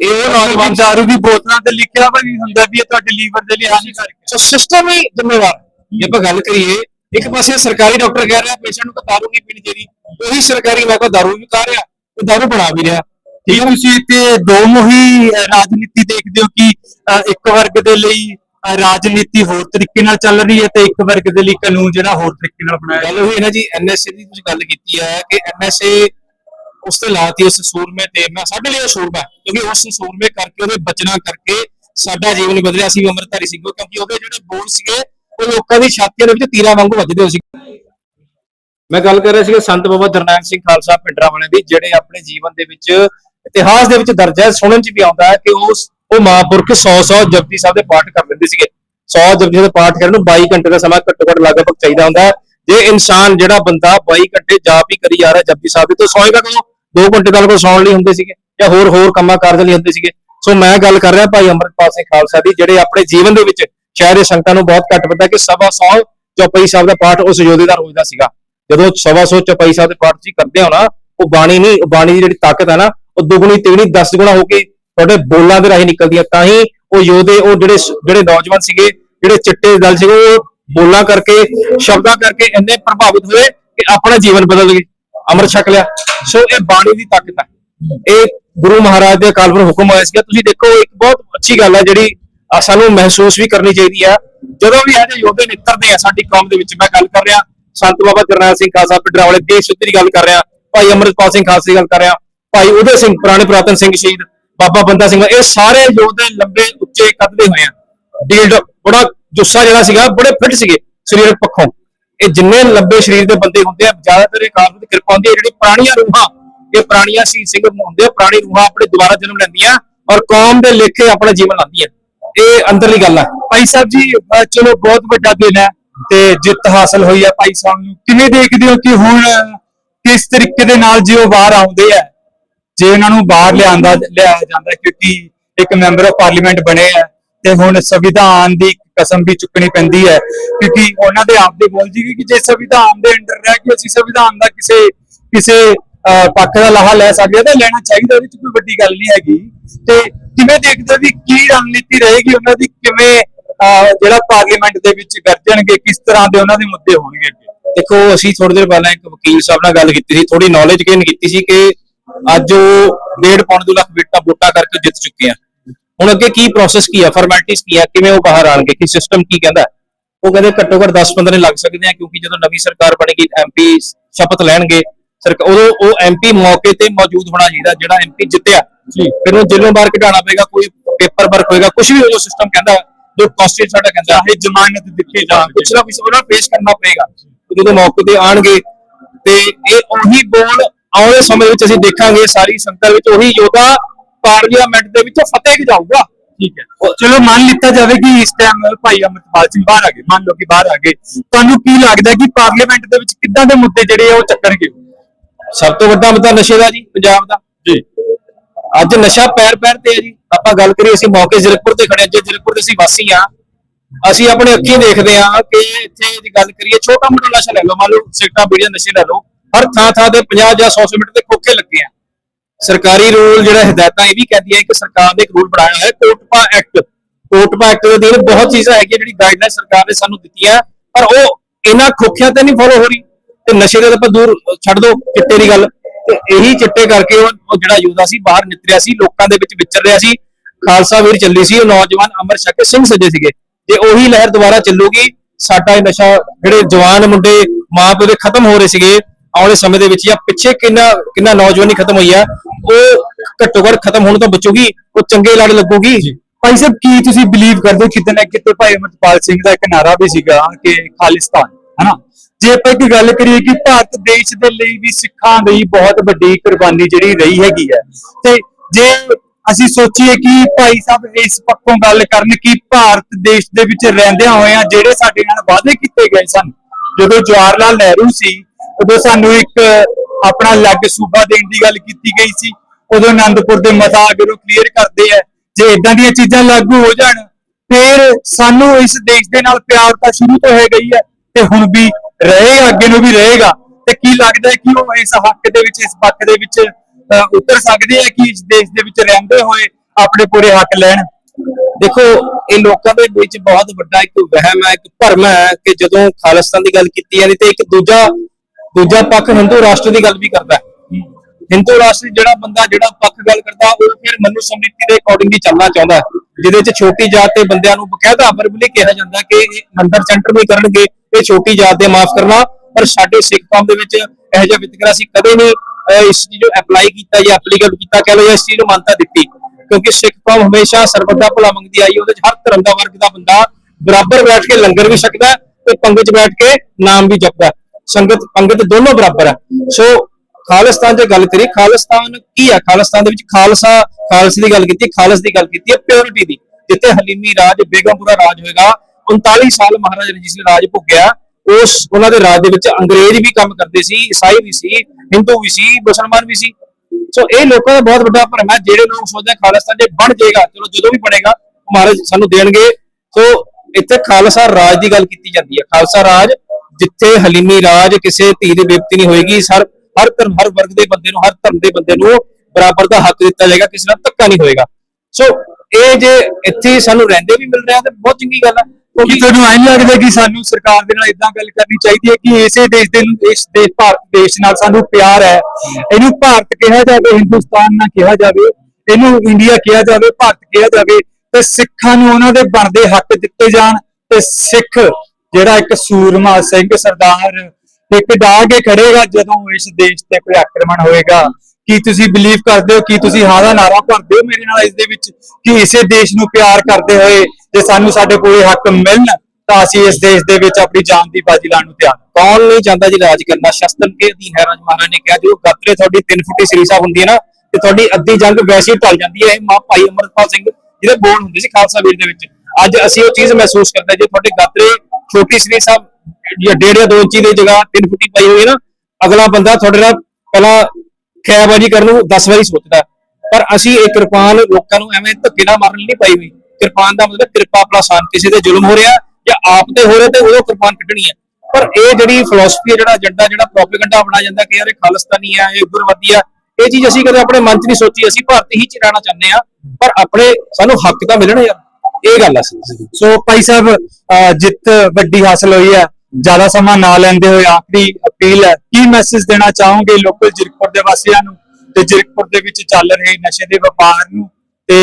ਇਹ ਨੌਜਵਾਨ ਦਾਰੂ ਦੀ ਬੋਤਲਾਂ ਤੇ ਲਿਖਿਆ ਵਾ ਵੀ ਹੁੰਦਾ ਵੀ ਇਹ ਤੁਹਾਡੇ ਲੀਵਰ ਦੇ ਲਈ ਹਾਨੀਕਾਰਕ ਹੈ। ਸੋ ਸਿਸਟਮ ਹੀ ਜ਼ਿੰਮੇਵਾਰ। ਜੇ ਆਪਾਂ ਗੱਲ ਕਰੀਏ ਇੱਕ ਪਾਸੇ ਸਰਕਾਰੀ ਡਾਕਟਰ ਕਹਿ ਰਿਹਾ ਪੇਸ਼ੈਂਟ ਨੂੰ ਕਿ ਦਾਰੂ ਨਹੀਂ ਪੀਣੀ ਚਾਹੀਦੀ। ਉਹੀ ਸਰਕਾਰੀ ਮੈਂ ਦਾਰੂ ਵੀ ਖਾ ਰਿਹਾ ਤੇ ਦਾਰੂ ਬਣਾ ਵੀ ਰਿਹਾ। ਠੀਕ ਹੈ ਤੁਸੀਂ ਇੱਥੇ ਦੋ ਮੁਹੀ ਅਹ, ਰਾਜਨੀਤੀ ਦੇਖਦੇ ਹੋ ਕਿ ਇੱਕ ਵਰਗ ਦੇ ਲਈ ਰਾਜਨੀਤੀ ਹੋਰ ਤਰੀਕੇ ਨਾਲ ਚੱਲ ਰਹੀ ਹੈ ਤੇ ਇੱਕ ਵਰਗ ਦੇ ਲਈ ਕਾਨੂੰਨ ਜਿਹੜਾ ਹੋਰ ਤਰੀਕੇ ਨਾਲ ਬਣਾਇਆ ਗੱਲ ਹੋਈ ਹੈ ਨਾ ਜੀ ਐਨਐਸਏ ਦੀ ਤੁਸੀਂ ਗੱਲ ਕੀਤੀ ਹੈ ਕਿ ਐਨਐਸਏ ਉਸ ਤੇ ਲਾਤੀ ਉਸ ਸੂਰਮੇ ਤੇ। ਮੈਂ ਸਾਡੇ ਲਈ ਸੂਰਮਾ ਹੈ, ਕਿਉਂਕਿ ਉਸ ਸੂਰਮੇ ਕਰਕੇ ਉਹਦੇ ਬਚਨਾ ਕਰਕੇ ਸਾਡਾ ਜੀਵਨ ਬਦਲਿਆ ਸੀ ਅਮਰਤਾਰੀ ਸਿੰਘ ਕਿਉਂਕਿ ਉਹਦੇ ਜਿਹੜੇ ਬੋਲ ਸੀਗੇ ਉਹ ਲੋਕਾਂ ਦੀ ਛਾਤੀਆਂ ਦੇ ਵਿੱਚ ਤੀਰਾਂ ਵਾਂਗੂ ਵੱਜਦੇ ਹੋ ਸੀ। ਮੈਂ ਗੱਲ ਕਰ ਰਿਹਾ ਸੀ ਸੰਤ ਬਾਬਾ ਜਰਨੈਲ ਸਿੰਘ ਖਾਲਸਾ ਪਿੰਡਰਾ ਵਾਲਿਆਂ ਦੀ, ਜਿਹੜੇ ਆਪਣੇ ਜੀਵਨ ਦੇ ਵਿੱਚ ਇਤਿਹਾਸ ਦੇ ਵਿੱਚ ਦਰਜ ਹੈ ਸੁਣਨ ਚ ਵੀ ਆਉਂਦਾ ਹੈ ਕਿ ਉਸ, ਉਹ ਮਹਾਂਪੁਰਖ 100 100 ਜਪਜੀ ਸਾਹਿਬ ਦੇ ਪਾਠ ਕਰ ਲੈਂਦੇ ਸੀਗੇ। 100 ਜਪਜੀ ਸਾਹਿਬ ਦੇ ਪਾਠ ਕਰਨ ਨੂੰ 22 ਘੰਟੇ ਦਾ ਸਮਾਂ ਘੱਟੋ ਘੱਟ ਲਗਭਗ ਚਾਹੀਦਾ ਹੁੰਦਾ ਹੈ। ਜੇ ਇਨਸਾਨ, ਜਿਹੜਾ ਬੰਦਾ 22 ਘੰਟੇ ਜਾਪ ਹੀ ਕਰੀ ਜਾ ਰਿਹਾ ਜਪਜੀ ਸਾਹਿਬ ਦੇ, ਤਾਂ ਸੌਏਗਾ ਕਦੋਂ 2 ਘੰਟੇ ਤਾਂ ਕੋਲ ਸੌਣ ਲਈ ਹੁੰਦੇ ਸੀਗੇ ਜਾਂ ਹੋਰ ਹੋਰ ਕੰਮਾਂ ਕਾਰਜ ਲਈ ਹੁੰਦੇ ਸੀਗੇ। ਸੋ ਮੈਂ ਗੱਲ ਕਰ ਰਿਹਾ ਭਾਈ ਅੰਮ੍ਰਿਤਪਾਲ ਸਿੰਘ ਖਾਲਸਾ ਦੀ, ਜਿਹੜੇ ਆਪਣੇ ਜੀਵਨ ਦੇ ਵਿੱਚ ਸ਼ਾਇਦ ਇਹ ਸੰਗਤਾਂ ਨੂੰ ਬਹੁਤ ਘੱਟ ਪਤਾ ਕਿ ਸਵਾ ਸੌ ਚੌਪਈ ਸਾਹਿਬ ਦਾ ਪਾਠ ਉਸ ਯੋਧੇ ਦਾ ਰੋਜ਼ ਦਾ ਸੀਗਾ। ਜਦੋਂ ਸਵਾ ਸੌ ਚੌਪਈ ਸਾਹਿਬ ਦੇ ਪਾਠ ਤੁਸੀਂ ਕਰਦੇ ਹੋ ਨਾ, ਉਹ ਬਾਣੀ ਨਹੀਂ, ਉਹ ਬਾਣੀ ਦੀ ਜਿਹੜੀ ਤਾਕਤ ਹੈ ਨਾ, ਉਹ ਦੁਗਣੀ ਤਿਗਣੀ 10 ਗੁਣਾ ਹੋ ਕੇ ਤੁਹਾਡੇ ਬੋਲਾਂ ਦੇ ਰਾਹੀਂ ਨਿਕਲਦੀ ਹੈ ਤਾਂ ਹੀ ਉਹ ਯੋਧੇ, ਉਹ ਜਿਹੜੇ ਜਿਹੜੇ ਨੌਜਵਾਨ ਸੀਗੇ, ਜਿਹੜੇ ਚਿੱਟੇ ਦਲ ਸੀਗੇ, ਉਹ ਬੋਲਾਂ ਕਰਕੇ, ਸ਼ਬਦਾਂ ਕਰਕੇ ਇੰਨੇ ਪ੍ਰਭਾਵਿਤ ਹੋਏ ਕਿ ਆਪਣਾ ਜੀਵਨ ਬਦਲ ਗਏ। ਅੰਮ੍ਰਿਤ ਛਕ ਲਿਆ। ਸੋ ਇਹ ਬਾਣੀ ਦੀ ਤਾਕਤ ਹੈ ਇਹ ਗੁਰੂ ਮਹਾਰਾਜ ਦੇ ਅਕਾਲ ਪੁਰਖ ਹੁਕਮ ਹੋਇਆ ਸੀਗਾ। ਤੁਸੀਂ ਦੇਖੋ, ਇੱਕ ਬਹੁਤ ਅੱਛੀ ਗੱਲ ਹੈ ਜਿਹੜੀ ਸਾਨੂੰ ਮਹਿਸੂਸ ਵੀ ਕਰਨੀ ਚਾਹੀਦੀ ਹੈ ਜਦੋਂ ਵੀ ਇਹੋ ਜਿਹੇ ਯੋਧੇ ਨਿਕਲਦੇ ਆ, ਸਾਡੀ ਕੌਮ ਦੇ ਵਿੱਚ ਮੈਂ ਗੱਲ ਕਰ ਰਿਹਾ। ਸੰਤ ਬਾਬਾ ਜਰਨੈਲ ਸਿੰਘ ਖਾਲਸਾ ਪਿੰਡਰਾ ਵਾਲੇ ਦੇਸ਼ ਸੁੱਧੀ ਦੀ ਗੱਲ ਕਰ ਰਿਹਾ। ਭਾਈ ਅਮਰਪਾਲ ਸਿੰਘ ਖਾਲਸਾ ਦੀ ਗੱਲ ਕਰ ਰਿਹਾ। ਭਾਈ ਉਦੈ ਸਿੰਘ, ਪੁਰਾਣੇ ਪੁਰਾਤਨ ਸਿੰਘ ਸ਼ਹੀਦ ਬਾਬਾ ਬੰਦਾ ਸਿੰਘ। ਇਹ ਸਾਰੇ ਯੋਧੇ ਲੰਬੇ, ਉੱਚੇ, ਕੱਦਦੇ ਹੋਏ ਆ। ਬਿਲਡ ਬੜਾ ਜੁੱਸਾ ਜਿਹੜਾ ਸੀਗਾ, ਬੜੇ ਫਿੱਟ ਸੀਗੇ ਸਰੀਰਕ ਪੱਖੋਂ। ਇਹ ਜਿੰਨੇ ਲੰਬੇ ਸਰੀਰ ਦੇ ਬੰਦੇ ਹੁੰਦੇ ਆ, ਜ਼ਿਆਦਾਤਰ ਇਹ ਕਾਰਨ ਦੀ ਕਿਰਪਾ ਹੁੰਦੀ ਹੈ ਜਿਹੜੀ ਪੁਰਾਣੀਆਂ ਰੂਹਾਂ, ਇਹ ਪੁਰਾਣੀਆਂ ਸੀ ਸਿੰਘ ਹੁੰਦੇ ਆ, ਪੁਰਾਣੀ ਰੂਹਾਂ ਆਪਣੇ ਦੁਬਾਰਾ ਜਨਮ ਲੈਂਦੀਆਂ ਔਰ ਕੌਮ ਦੇ ਲੇਖੇ ਆਪਣਾ ਜੀਵਨ ਲਾਉਂਦੀਆਂ। ਇਹ ਅੰਦਰਲੀ ਗੱਲ ਹੈ ਭਾਈ ਸਾਹਿਬ ਜੀ ਚਲੋ ਬਹੁਤ ਵੱਡਾ ਦਿਨ ਹੈ ਤੇ ਜਿੱਤ ਹਾਸਲ ਹੋਈ ਹੈ ਭਾਈ ਸਾਹਿਬ ਨੂੰ। ਕਿਵੇਂ ਦੇਖਦੇ ਹੋ ਕਿ ਹੁਣ ਕਿਸ ਤਰੀਕੇ ਦੇ ਨਾਲ ਜੇ ਉਹ ਬਾਹਰ ਆਉਂਦੇ ਆ, ਜੇ ਉਹਨਾਂ ਨੂੰ ਬਾਹਰ ਲਿਆਂਦਾ, ਲਿਆਇਆ ਜਾਂਦਾ ਕਿਉਂਕਿ ਇੱਕ ਮੈਂਬਰ ਆਫ ਪਾਰਲੀਮੈਂਟ ਬਣੇ ਆ ਤੇ ਹੁਣ ਸੰਵਿਧਾਨ ਦੀ ਕਸਮ ਵੀ ਚੁੱਕਣੀ ਪੈਂਦੀ ਹੈ ਕਿਉਂਕਿ ਉਹਨਾਂ ਦੇ ਆਪ ਦੇ ਬੋਲ ਜੀ ਕਿ ਜੇ ਸੰਵਿਧਾਨ ਦੇ ਅੰਡਰ ਰਹਿ ਕੇ ਅਸੀਂ ਸੰਵਿਧਾਨ ਦਾ ਕਿਸੇ ਕਿਸੇ ਪੱਖ ਦਾ ਲਾਹਾ ਲੈ ਸਕਦੇ ਹਾਂ, ਤਾਂ ਲੈਣਾ ਚਾਹੀਦਾ, ਉਹਦੇ ਚ ਕੋਈ ਵੱਡੀ ਗੱਲ ਨਹੀਂ ਹੈਗੀ। ਤੇ ਕਿਵੇਂ ਦੇਖਦੇ ਵੀ ਕੀ ਰਣਨੀਤੀ ਰਹੇਗੀ, ਉਹਨਾਂ ਦੀ ਕਿਵੇਂ ਜਿਹੜਾ ਪਾਰਲੀਮੈਂਟ ਦੇ ਵਿੱਚ ਗਰਜਣਗੇ ਕਿਸ ਤਰ੍ਹਾਂ ਦੇ ਉਹਨਾਂ ਦੇ ਮੁੱਦੇ ਹੋਣਗੇ ਦੇਖੋ, ਅਸੀਂ ਥੋੜੀ ਦੇਰ ਪਹਿਲਾਂ ਇੱਕ ਵਕੀਲ ਸਾਹਿਬ ਨਾਲ ਗੱਲ ਕੀਤੀ ਸੀ ਥੋੜੀ ਨੌਲੇਜ ਗੇਨ ਕੀਤੀ ਸੀ ਕਿ ਅੱਜ ਉਹ ਡੇਢ ਪੌਂਡ ਦੋ ਲੱਖ ਬੇਟਾ ਵੋਟਾਂ ਕਰਕੇ ਜਿੱਤ ਚੁੱਕੇ ਆ। ਹੁਣ ਅੱਗੇ ਕੀ ਪ੍ਰੋਸੈਸ ਕੀ ਆ ਫਾਰਮੈਲਿਟੀਜ਼ ਕੀ ਆ, ਕਿਵੇਂ ਉਹ ਬਾਹਰ ਆਣਗੇ, ਕੀ ਸਿਸਟਮ ਕੀ ਕਹਿੰਦਾ? ਉਹ ਕਹਿੰਦੇ ਘੱਟੋ ਘੱਟ 10-15 ਲੱਗ ਸਕਦੇ ਆ, ਕਿਉਂਕਿ ਜਦੋਂ ਨਵੀਂ ਸਰਕਾਰ ਬਣੇਗੀ ਐਮਪੀ ਸ਼ਪਥ ਲੈਣਗੇ ਸਰਕਾਰ ਉਦੋਂ ਉਹ ਐਮਪੀ ਮੌਕੇ ਤੇ ਮੌਜੂਦ ਹੋਣਾ ਚਾਹੀਦਾ ਜਿਹੜਾ ਐਮਪੀ ਜਿੱਤਿਆ। ਫਿਰ ਉਹ ਜੇਲੋਂ ਬਾਹਰ ਕਢਾਉਣਾ ਪਏਗਾ ਕੋਈ ਪੇਪਰ ਵਰਕ ਹੋਏਗਾ ਕੁਝ ਵੀ ਉਹ ਸਿਸਟਮ ਕਹਿੰਦਾ ਜੋ ਕਨਸਟੀਟਿਊਸ਼ਨ ਸਾਡਾ ਕਹਿੰਦਾ। ਚਾਹੇ ਜ਼ਮਾਨਤ ਦਿੱਤੀ ਜਾਂ ਕੁਛ ਨਾ ਕੁਛ ਉਹਨਾਂ ਪੇਸ਼ ਕਰਨਾ ਪਏਗਾ। ਜਦੋਂ ਮੌਕੇ ਤੇ ਆਣਗੇ ਤੇ ਇਹ ਉਹੀ ਬੋਲ ਆਉਣੇ ਸਮੇਂ ਵਿੱਚ ਅਸੀਂ ਦੇਖਾਂਗੇ ਸਾਰੀ ਸੰਗਤ ਵਿੱਚ ਉਹੀ ਯੋਧਾ ਪਾਰਲੀਮੈਂਟ ਦੇ ਵਿੱਚ ਫਤਿਹ ਕੇ ਜਾਊਗਾ। ਠੀਕ ਹੈ। ਚਲੋ ਮੰਨ ਲਿੱਤਾ ਜਾਵੇ ਕਿ ਇਸ ਟਾਈਮ ਭਾਈ ਅਮਰਪਾਲ ਸਿੰਘ ਬਾਹਰ ਆ ਗਏ ਮੰਨ ਲਓ ਕਿ ਬਾਹਰ ਆ ਗਏ। ਤੁਹਾਨੂੰ ਕੀ ਲੱਗਦਾ ਕਿ ਪਾਰਲੀਮੈਂਟ ਦੇ ਵਿੱਚ ਕਿੱਦਾਂ ਦੇ ਮੁੱਦੇ ਜਿਹੜੇ ਆ ਉਹ ਚੱਕਣਗੇ? ਸਭ ਤੋਂ ਵੱਡਾ ਮੁੱਦਾ ਨਸ਼ੇ ਦਾ ਜੀ ਪੰਜਾਬ ਦਾ। ਜੀ। ਅੱਜ ਨਸ਼ਾ ਪੈਰ ਪੈਰ ਤੇ ਹੈ ਜੀ। ਆਪਾਂ ਗੱਲ ਕਰੀਏ ਅਸੀਂ ਮੌਕੇ ਜ਼ਿਲਕਪੁਰ ਤੇ ਖੜੇ ਹਾਂ। ਜੇ ਜ਼ਿਲਕਪੁਰ ਦੇ ਅਸੀਂ ਵਾਸੀ ਆ ਅਸੀਂ ਆਪਣੇ ਅੱਖੀਂ ਦੇਖਦੇ ਆ ਕਿ ਇੱਥੇ ਦੀ ਗੱਲ ਕਰੀਏ ਛੋਟਾ ਮੋਟਾ ਨਸ਼ਾ ਲੈ ਲਓ। ਮੰਨ ਲਓ ਸਿਗਰਟਾਂ ਬੀੜੀਆਂ ਨਸ਼ੇ ਲੈ ਲਓ। ਹਰ ਥਾਂ ਥਾਂ ਤੇ 50 ਜਾਂ 100 ਮੀਟਰ ਦੇ ਖੋਖੇ ਲੱਗੇ ਆ। ਸਰਕਾਰੀ ਰੂਲ ਜਿਹੜਾ ਹਦਾਇਤਾਂ ਇਹ ਵੀ ਕਹਿੰਦੀਆਂ ਕਿ ਸਰਕਾਰ ਨੇ ਇੱਕ ਰੂਲ ਬਣਾਇਆ ਹੋਇਆ ਹੈ ਕੋਟਪਾ ਐਕਟ। ਕੋਟਪਾ ਐਕਟ ਦੇ ਅਧੀਨ ਬਹੁਤ ਚੀਜ਼ਾਂ ਹੈਗੀਆਂ ਜਿਹੜੀ ਗਾਈਡਲਾਈਨ ਸਰਕਾਰ ਨੇ ਸਾਨੂੰ ਦਿੱਤੀਆਂ। ਪਰ ਉਹ ਇਹਨਾਂ ਖੋਖਿਆਂ ਤੇ ਨਹੀਂ ਫੋਲੋ ਹੋ ਰਹੀ। ਤੇ ਨਸ਼ੇ ਦੇ ਆਪਾਂ ਦੂਰ ਛੱਡ ਦੋ ਚਿੱਟੇ ਦੀ ਗੱਲ। ਤੇ ਇਹੀ ਚਿੱਟੇ ਕਰਕੇ ਉਹ ਜਿਹੜਾ ਯੋਧਾ ਸੀ ਬਾਹਰ ਨਿਤਰਿਆ ਸੀ ਲੋਕਾਂ ਦੇ ਵਿੱਚ ਵਿਚਰ ਰਿਹਾ ਸੀ। ਖਾਲਸਾ ਵੀਰ ਚੱਲੀ ਸੀ ਉਹ ਨੌਜਵਾਨ ਅਮਰ ਛਕ ਕੇ ਸਿੰਘ ਸੱਜੇ ਸੀਗੇ। ਜੇ ਉਹੀ ਲਹਿਰ ਦੁਬਾਰਾ ਚੱਲੂਗੀ ਸਾਡਾ ਇਹ ਨਸ਼ਾ ਜਿਹੜੇ ਜਵਾਨ ਮੁੰਡੇ ਮਾਂ ਪਿਓ ਦੇ ਖਤਮ ਹੋ ਰਹੇ ਸੀਗੇ ਆਉਣੇ ਸਮੇਂ ਦੇ ਵਿੱਚ ਜਾਂ ਪਿੱਛੇ ਕਿੰਨਾ ਕਿੰਨਾ ਨੌਜਵਾਨੀ ਖਤਮ ਹੋਈ ਆ ਉਹ ਘੱਟੋ ਘੱਟ ਖਤਮ ਹੋਣ ਤੋਂ ਬਚੂਗੀ ਉਹ ਚੰਗੇ ਲੜ ਲੱਗੂਗੀ। ਭਾਈ ਸਾਹਿਬ ਕੀ ਤੁਸੀਂ ਬਲੀਵ ਕਰਦੇ ਹੋ ਕਿਤੇ ਨਾ ਕਿਤੇ ਭਾਈ ਅਮਰਪਾਲ ਸਿੰਘ ਦਾ ਇੱਕ ਨਾਰਾ ਵੀ ਸੀਗਾ ਕਿ ਖਾਲਿਸਤਾਨ ਹਨਾ? ਜੇ ਆਪਾਂ ਇੱਕ ਗੱਲ ਕਰੀਏ ਕਿ ਭਾਰਤ ਦੇਸ਼ ਦੇ ਲਈ ਵੀ ਸਿੱਖਾਂ ਦੀ ਬਹੁਤ ਵੱਡੀ ਕੁਰਬਾਨੀ ਜਿਹੜੀ ਰਹੀ ਹੈਗੀ ਹੈ, ਤੇ ਜੇ ਅਸੀਂ ਸੋਚੀਏ ਕਿ ਭਾਈ ਸਾਹਿਬ ਇਸ ਪੱਖੋਂ ਗੱਲ ਕਰਨ ਕਿ ਭਾਰਤ ਦੇਸ਼ ਦੇ ਵਿੱਚ ਰਹਿੰਦਿਆਂ ਹੋਇਆਂ ਜਿਹੜੇ ਸਾਡੇ ਨਾਲ ਵਾਅਦੇ ਕੀਤੇ ਗਏ ਸਨ, ਜਦੋਂ ਜਵਾਹਰ ਲਾਲ ਨਹਿਰੂ ਸੀ, ਉਦੋਂ ਸਾਨੂੰ ਇੱਕ ਆਪਣਾ ਅਲੱਗ ਸੂਬਾ ਦੇਣ ਦੀ ਗੱਲ ਕੀਤੀ ਗਈ ਸੀ, ਉਦੋਂ ਆਨੰਦਪੁਰ ਦੇ ਮਤਾ ਅਗਰ ਉਹ ਕਲੀਅਰ ਕਰਦੇ ਆ, ਜੇ ਇਦਾਂ ਦੀਆਂ ਚੀਜ਼ਾਂ ਲਾਗੂ ਹੋ ਜਾਣ, ਫਿਰ ਸਾਨੂੰ ਇਸ ਦੇਸ਼ ਦੇ ਨਾਲ ਪਿਆਰ ਤਾਂ ਸ਼ੁਰੂ ਤੋਂ ਹੈ ਗਈ ਹੈ, ਤੇ ਹੁਣ ਵੀ ਰਹੇਗਾ, ਅੱਗੇ ਨੂੰ ਵੀ ਰਹੇਗਾ। ਤੇ ਕੀ ਲੱਗਦਾ ਹੈ ਕਿ ਉਹ ਇਸ ਹੱਕ ਦੇ ਵਿੱਚ, ਇਸ ਪੱਖ ਦੇ ਵਿੱਚ ਉਤਰ ਸਕਦੇ ਆ ਕਿ ਇਸ ਦੇਸ਼ ਦੇ ਵਿੱਚ ਰਹਿੰਦੇ ਹੋਏ ਆਪਣੇ ਪੂਰੇ ਹੱਕ ਲੈਣ? ਦੇਖੋ, ਇਹ ਲੋਕਾਂ ਦੇ ਵਿੱਚ ਬਹੁਤ ਵੱਡਾ ਇੱਕ ਵਹਿਮ ਹੈ, ਇੱਕ ਭਰਮ ਹੈ ਕਿ ਜਦੋਂ ਖਾਲਿਸਤਾਨ ਦੀ ਗੱਲ ਕੀਤੀ ਜਾਂਦੀ ਤੇ ਇੱਕ ਦੂਜਾ ਦੂਜਾ ਪੱਖ ਹਿੰਦੂ ਰਾਸ਼ਟਰ ਦੀ ਗੱਲ ਵੀ ਕਰਦਾ ਹੈ। ਹਿੰਦੂ ਰਾਸ਼ਟਰ ਜਿਹੜਾ ਬੰਦਾ, ਜਿਹੜਾ ਪੱਖ ਗੱਲ ਕਰਦਾ, ਉਹ ਫਿਰ ਮਨੂ ਸਮ੍ਰਿਤੀ ਦੇ ਅਕੋਰਡਿੰਗ ਹੀ ਚੱਲਣਾ ਚਾਹੁੰਦਾ ਜਿਹਦੇ ਚ ਛੋਟੀ ਜਾਤ ਦੇ ਬੰਦਿਆਂ ਨੂੰ ਬਕਾਇਦਾ ਵਰਬਲੀ ਕਿਹਾ ਜਾਂਦਾ ਕਿ ਇਹ ਮੰਦਰ ਸੈਂਟਰ ਵੀ ਕਰਨਗੇ। ਇਹ ਛੋਟੀ ਜਾਤ ਦੇ ਮਾਫ ਕਰਨਾ, ਪਰ ਸਾਡੇ ਸਿੱਖ ਕੌਮ ਦੇ ਵਿੱਚ ਇਹੋ ਜਿਹਾ ਵਿਤਕਰਾ ਅਸੀਂ ਕਦੇ ਨਹੀਂ ਇਸ ਚੀਜ਼ ਨੂੰ ਅਪਲਾਈ ਕੀਤਾ ਜਾਂ ਐਪਲੀਕੇਟ ਕੀਤਾ, ਕਹਿ ਲਓ ਜਾਂ ਇਸ ਚੀਜ਼ ਨੂੰ ਮਾਨਤਾ ਦਿੱਤੀ। ਕਿਉਂਕਿ ਸਿੱਖ ਕੌਮ ਹਮੇਸ਼ਾ ਸਰਬੱਤ ਦਾ ਭਲਾ ਮੰਗਦੀ ਆਈ, ਉਹਦੇ ਚ ਹਰ ਧਰਮ ਦਾ ਵਰਗ ਦਾ ਬੰਦਾ ਬਰਾਬਰ ਬੈਠ ਕੇ ਲੰਗਰ ਵੀ ਛਕਦਾ ਤੇ ਪੰਗਤ ਚ ਬੈਠ ਕੇ ਨਾਮ ਵੀ ਜਪਦਾ ਸੰਗਤ, ਪੰਗਤ ਦੋਨੋਂ ਬਰਾਬਰ ਹੈ। ਸੋ ਖਾਲਿਸਤਾਨ ਜੇ ਗੱਲ ਕਰੀਏ, ਖਾਲਿਸਤਾਨ ਕੀ ਹੈ ਖਾਲਿਸਤਾਨ ਦੇ ਵਿੱਚ ਖਾਲਸਾ, ਖਾਲਸੇ ਦੀ ਗੱਲ ਕੀਤੀ, ਖਾਲਸ ਦੀ ਗੱਲ ਕੀਤੀ ਹੈ ਪਿਓਰਿਟੀ ਦੀ। ਜਿੱਥੇ ਹਲੀਮੀ ਰਾਜ, ਬੇਗਮਪੁਰਾ ਰਾਜ ਹੋਏਗਾ 39 ਸਾਲ ਮਹਾਰਾਜਾ ਰਣਜੀਤ ਸਿੰਘ ਰਾਜ ਭੁਗਿਆ, ਉਸ ਉਹਨਾਂ ਦੇ ਰਾਜ ਦੇ ਵਿੱਚ ਅੰਗਰੇਜ਼ ਵੀ ਕੰਮ ਕਰਦੇ ਸੀ, ਈਸਾਈ ਵੀ ਸੀ, ਹਿੰਦੂ ਵੀ ਸੀ, ਮੁਸਲਮਾਨ ਵੀ ਸੀ। ਸੋ ਇਹ ਲੋਕਾਂ ਦਾ ਬਹੁਤ ਵੱਡਾ ਭਰਮ ਹੈ, ਜਿਹੜੇ ਲੋਕ ਸੋਚਦੇ ਆ ਜੇ ਬਣ ਜਾਏਗਾ, ਚਲੋ ਜਦੋਂ ਵੀ ਬਣੇਗਾ ਮਹਾਰਾਜ ਸਾਨੂੰ ਦੇਣਗੇ। ਸੋ ਇੱਥੇ ਖਾਲਸਾ ਰਾਜ ਦੀ ਗੱਲ ਕੀਤੀ ਜਾਂਦੀ ਹੈ। ਖਾਲਸਾ ਰਾਜ ਜਿੱਥੇ ਹਲੀਮੀ ਰਾਜ, ਕਿਸੇ ਧੀ ਦੀ ਬੇਇੱਜ਼ਤੀ ਨਹੀਂ ਹੋਏਗੀ, ਸਰ, ਹਰ ਧਰਮ, ਹਰ ਵਰਗ ਦੇ ਬੰਦੇ ਨੂੰ, ਹਰ ਧਰਮ ਦੇ ਬੰਦੇ ਨੂੰ ਬਰਾਬਰ ਦਾ ਹੱਕ ਦਿੱਤਾ ਜਾਏਗਾ, ਕਿਸੇ ਨਾਲ ਧੱਕਾ ਨਹੀਂ ਹੋਏਗਾ। ਸੋ ਇਹ ਜੇ ਇੱਥੇ ਸਾਨੂੰ ਰਹਿੰਦੇ ਵੀ ਮਿਲ ਰਿਹਾ ਤੇ ਬਹੁਤ ਚੰਗੀ ਗੱਲ ਹੈ। ਕਿ ਤੁਹਾਨੂੰ ਐਂ ਲੱਗਦਾ ਕਿ ਸਾਨੂੰ ਸਰਕਾਰ ਦੇ ਨਾਲ ਇਦਾਂ ਗੱਲ ਕਰਨੀ ਚਾਹੀਦੀ ਹੈ ਕਿ ਇਸੇ ਦੇਸ਼ ਦੇ ਨੂੰ ਇਸ ਦੇਸ਼ ਭਾਰਤ ਦੇਸ਼ ਨਾਲ ਸਾਨੂੰ ਪਿਆਰ ਹੈ। ਇਹਨੂੰ ਭਾਰਤ ਕਿਹਾ ਜਾਵੇ, ਹਿੰਦੁਸਤਾਨ ਨਾ ਕਿਹਾ ਜਾਵੇ, ਇਹਨੂੰ ਇੰਡੀਆ ਕਿਹਾ ਜਾਵੇ, ਭਾਰਤ ਕਿਹਾ ਜਾਵੇ, ਤੇ ਸਿੱਖਾਂ ਨੂੰ ਉਹਨਾਂ ਦੇ ਬਣਦੇ ਹੱਕ ਦਿੱਤੇ ਜਾਣ ਤੇ ਸਿੱਖ ਜਿਹੜਾ ਇੱਕ ਸੂਰਮਾ ਸਿੰਘ ਸਰਦਾਰ ਇੱਕ ਡਾਹ ਕੇ ਖੜੇਗਾ ਜਦੋਂ ਇਸ ਦੇਸ਼ ਤੇ ਕੋਈ ਆਕਰਮਣ ਹੋਏਗਾ। ਕੀ ਤੁਸੀਂ ਬਲੀਵ ਕਰਦੇ ਹੋ? ਕੀ ਤੁਸੀਂ ਹਾਂ ਦਾ ਨਾਰਾ ਭਰਦੇ ਹੋ ਮੇਰੇ ਨਾਲ ਇਸ ਦੇ ਵਿੱਚ? ਕਿ ਇਸੇ ਦੇਸ਼ ਨੂੰ ਪਿਆਰ ਕਰਦੇ ਹੋਏ ਜੇ ਸਾਨੂੰ ਸਾਡੇ ਪੂਰੇ ਹੱਕ ਮਿਲਣ, ਤਾਂ ਅਸੀਂ ਇਸ ਦੇਸ਼ ਦੇ ਵਿੱਚ ਆਪਣੀ ਜਾਨ ਦੀ ਬਾਜੀ ਲਾਉਣ ਨੂੰ ਤਿਆਰ ਕੌਣ ਨਹੀਂ ਚਾਹੁੰਦਾ ਜੀ ਰਾਜ ਕਰਨਾ? ਸ਼ਸਤਰ ਕੇ ਅਧੀਨ ਹੈ ਰਾਜ ਮਹਾਰਾਜ ਨੇ ਕਿਹਾ, ਜੋ ਗਾਤਰੇ ਤੁਹਾਡੀ 3 ਫੁੱਟੀ ਸ੍ਰੀ ਸਾਹਿਬ ਹੁੰਦੀ ਹੈ ਨਾ, ਤੇ ਤੁਹਾਡੀ ਅੱਧੀ ਜੰਗ ਵੈਸੇ ਹੀ ਟਲ ਜਾਂਦੀ ਹੈ। ਇਹ ਮਾਂ ਭਾਈ ਅਮਰਪਾਲ ਸਿੰਘ ਜਿਹਦੇ ਬੋਲ ਹੁੰਦੇ ਸੀ ਖਾਲਸਾ ਵੀਰ ਦੇ ਵਿੱਚ। ਅੱਜ ਅਸੀਂ ਉਹ ਚੀਜ਼ ਮਹਿਸੂਸ ਕਰਦੇ ਜੇ ਤੁਹਾਡੇ ਗਾਤਰੇ ਛੋਟੀ ਸ੍ਰੀ ਸਾਹਿਬ ਜਾਂ ਡੇਢ ਜਾਂ 2 ਇੰਚੀ ਦੀ ਜਗ੍ਹਾ 3 ਫੁੱਟੀ ਪਾਈ ਹੋਈ ਹੈ ਨਾ, ਅਗਲਾ ਬੰਦਾ ਤੁਹਾਡੇ ਨਾਲ ਪਹਿਲਾਂ ਖੈਬਾਜੀ ਕਰਨ ਨੂੰ 10 ਵਾਰੀ ਸੋਚਦਾ। ਪਰ ਅਸੀਂ ਇਹ ਕਿਰਪਾਨ ਲੋਕਾਂ ਨੂੰ ਐਵੇਂ ਧੱਕੇ ਨਾਲ ਮਾਰਨ ਲਈ ਪਾਈ ਹੋਈ। ਕਿਰਪਾਨ ਦਾ ਮਤਲਬ ਕਿਰਪਾ ਪਲਾਸਾਨ ਕਿਸੇ ਤੇ ਜ਼ੁਲਮ ਹੋ ਰਿਹਾ ਜਾਂ ਆਪ ਤੇ ਹੋ ਰਿਹਾ ਤੇ ਉਦੋਂ ਕਿਰਪਾਨ ਕੱਢਣੀ ਹੈ। ਪਰ ਇਹ ਜਿਹੜੀ ਫਿਲਾਸਫੀ ਜਿਹੜਾ ਏਜੰਡਾ ਜਿਹੜਾ ਪ੍ਰੋਪੇਗੈਂਡਾ ਬਣਾਇਆ ਜਾਂਦਾ ਕਿ ਯਾਰ ਇਹ ਖਾਲਿਸਤਾਨੀ ਹੈ, ਇਹ ਗੁਰਵਤੀ ਆ, ਇਹ ਚੀਜ਼ ਅਸੀਂ ਕਦੇ ਆਪਣੇ ਮਨ 'ਚ ਨਹੀਂ ਸੋਚੀ। ਅਸੀਂ ਭਾਰਤ ਹੀ ਚ ਚਾਹੁੰਦੇ ਆ ਪਰ ਆਪਣੇ ਸਾਨੂੰ ਹੱਕ ਤਾਂ ਮਿਲਣਾ ਯਾਰ ਇਹ ਗੱਲ ਆ। ਸੋ ਭਾਈ ਸਾਹਿਬ, ਅਹ ਜਿੱਤ ਵੱਡੀ ਹਾਸਲ ਹੋਈ ਹੈ। ਜ਼ਿਆਦਾ ਸਮਾਂ ਨਾ ਲੈਂਦੇ ਹੋਏ ਆਖਰੀ ਅਪੀਲ ਹੈ, ਕੀ ਮੈਸੇਜ ਦੇਣਾ ਚਾਹੋਗੇ ਲੋਕਲ ਜਿਰਕਪੁਰ ਦੇ ਵਾਸੀਆਂ ਨੂੰ ਤੇ ਜਿਰਕਪੁਰ ਦੇ ਵਿੱਚ ਚੱਲ ਰਹੇ ਨਸ਼ੇ ਦੇ ਵਪਾਰ ਨੂੰ? ਤੇ